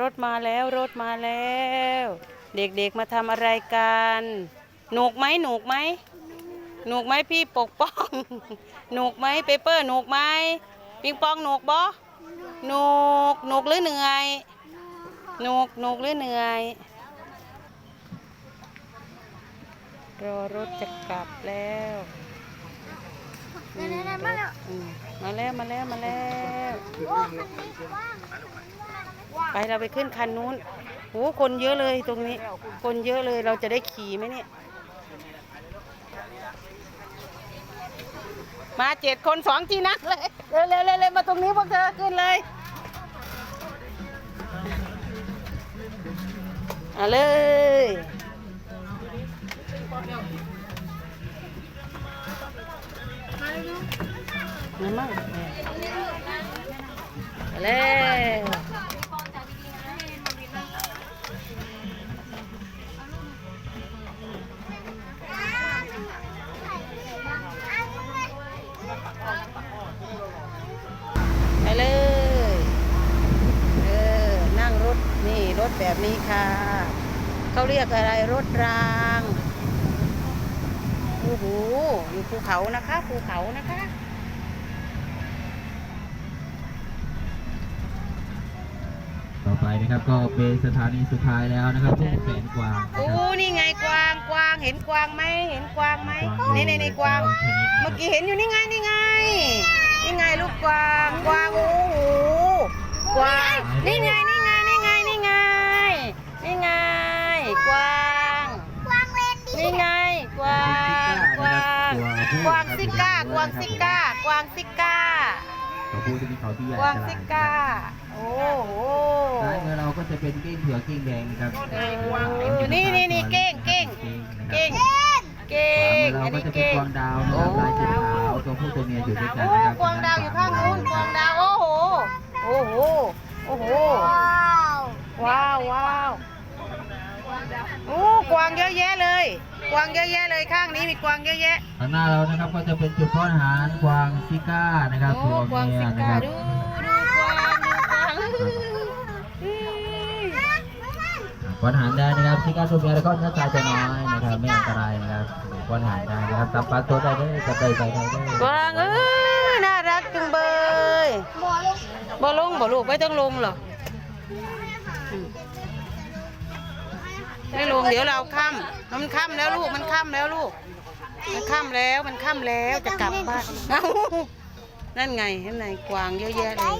รถมาแล้วรถมาแล้ว เด็กๆมาทำอะไรกันหนุกไหมหนุกไหมหนุกไหมพี่ปกป้องหนุกไหมเปเปอร์หนุกไหมปิงปองหนุกบ่หนุกหนุกหรือเหนื่อยหนุกหนุกหรือเหนื่อยรอรถจะกลับแล้วอืมอืมมาแล้วมาแล้วมาแล้ว ไปเราไปขึ้นคันนู้นโหคนเยอะเลยตรงนี้ คนเยอะเลยเราจะได้ขี่ไหมเนี่ย มาเจ็ดคนสองที่นั่งเลยเร็วเร็วเร็วเร็วมาตรงนี้พวกเธอขึ้นเลยเอาเลย มามั่งเลย แบบนี้ค่ะเขาเรียกอะไรรถรางโอ้โหอยู่ภูเขานะคะภูเขานะคะต่อไปนะครับก็เป็นสถานีสุดท้ายแล้วนะครับทุ่งแสนกวางโอ้นะครับนี่ไงกวางกวางเห็นกวางไหมเห็นกวางไหมกวางนี่นี่นี่กวาง ชนิดนะคเมื่รัอบกี้เห็นอยู่นี่ไงนี่ไงนี่ไงลูกกวางกวางโอ้โหกวางนี่ไงนี่ไงนี่ไงนี่ไงนี่ไงกวางนี่ไงกวางกวางกวาง ซิก้ากวางซิก้ากวางซิก้าตัวผู้จะมีเขาที่ใหญ่กวางฉซิลาดก้า โอ้โหซ้ายมือเราก็จะเป็นเก้งเผือกเก้งแดงนะครับเออนี่นี่นี่เก้งเก้งเก้งนะครับเก้งเก้งขวามือเราอันก็นี้จะเป็นเก้งกวางดาวนะครับลายสีขาวตัวผู้ตัวเมียอยู่ด้วยกันโอ้นะครับกวางดาวอยู่ข้างนู้นกวางดาวโอ้โหโอ้โหโอ้โหว้าวว้าว โอ้กวางเยอะแยะเลย กวางเยอะแยะเลยข้างนี้มีกวางเยอะแยะ ข้างหน้าเรานะครับก็จะเป็นจุดป้อนอาหารกวางซิก้านะครับโอ้ตัวกวางเมีสิยนะกาครับดูดูกวางดูกวางอืมป้อนอาหารได้นะครับซิก้าตัวเมียแล้วก็เนื้อตายจะน้อยนะครับไม่อันตรายนะครับป้อนอาหารได้นะครับตับปลาตัวได้ได้จับได้ใจได้ได้กวางเอ้ยน่ารักจังเบยบ่ลงบ่ลูกไม่ต้องลงหรอกอืม ไม่ลงเดี๋ยวเราค่ำมันค่ำแล้วลูกมันค่ำแล้วลูก มันค่ำแล้วมันค่ำแล้วจะกลับบ้านเอ้านั่นไงนั่นไงกวางเยอะแยะเลย